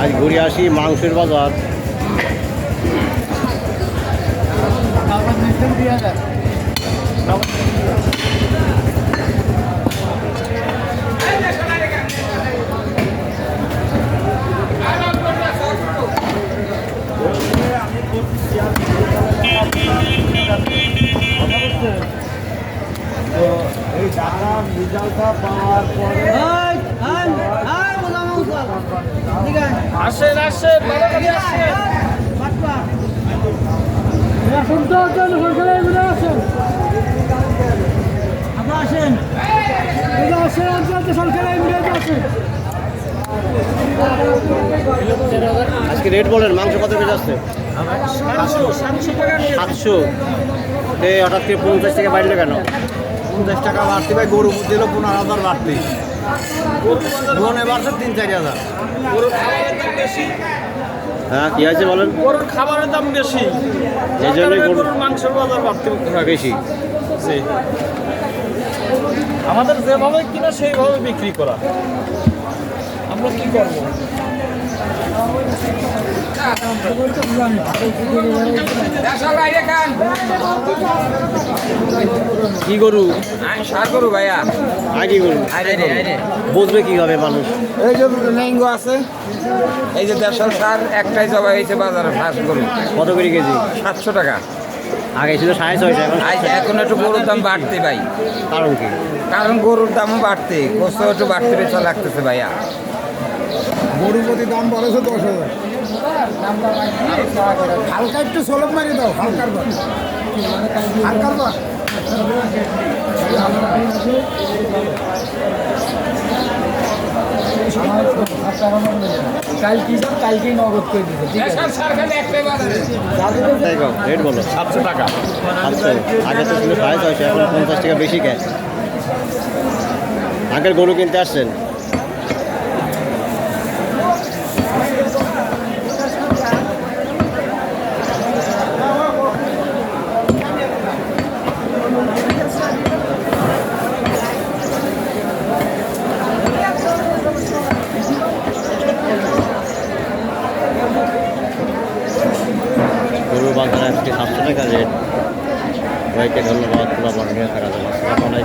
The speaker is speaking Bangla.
আজ ঘুরে আসি মাংসের বাজার। তো এই টাকার রেজাল্টটা পাওয়ার পরে আসেন আসেন ভালো করে আসেন। আজকে রেট বলেন মাংস কত কেজি আসছে? সাতশো টাকা এই হঠাৎ করে পঞ্চাশ থেকে বাড়লো কেন? পঞ্চাশ টাকা বাড়তি ভাই গরু দিল পনেরো হাজার বাড়তি। মনে বাড়ছে তিন চারি হাজার। বেশি হ্যাঁ কি আছে বলেন? গরুর খাবারের দাম বেশি। এই জন্য গরুর মাংসের বাজার বাড়তে বেশি। আমাদের যেভাবে কিনা সেইভাবে বিক্রি করা। আমরা কি করব কি গরু সার করু ভাইয়া। আগে গরু? বুঝবে কীভাবে মানুষ? এই যে ম্যাঙ্গো আছে। এই যে দেড়শো সার একটাই জবা হয়েছে বাজারে ফাঁস গরু। কত করে কেজি? সাতশো টাকা। আগে ছিল সাড়ে ছয়শো এখন এখন একটু গরুর দাম বাড়তে ভাই। কারণ কি? কারণ গরুর দামও বাড়তে গোস্ত একটু বাড়তে বেচা লাগতেছে ভাইয়া। গরুর প্রতি দাম বাড়েছে দশ হাজার। হালকা একটু সলভ মারি দাও হালকার হালকার তাই কম রেট বলো। সাতশো টাকা। সাতশো। আগে তো ছিল সাড়ে ছয়শো এখন পঞ্চাশ টাকা বেশি আগের গরু কিনতে আসছেন গরু বাজারে আজকে সাতশো ভাইকে ধন্যবাদ পুরো বাংলা থাকা যাবে আসসালামু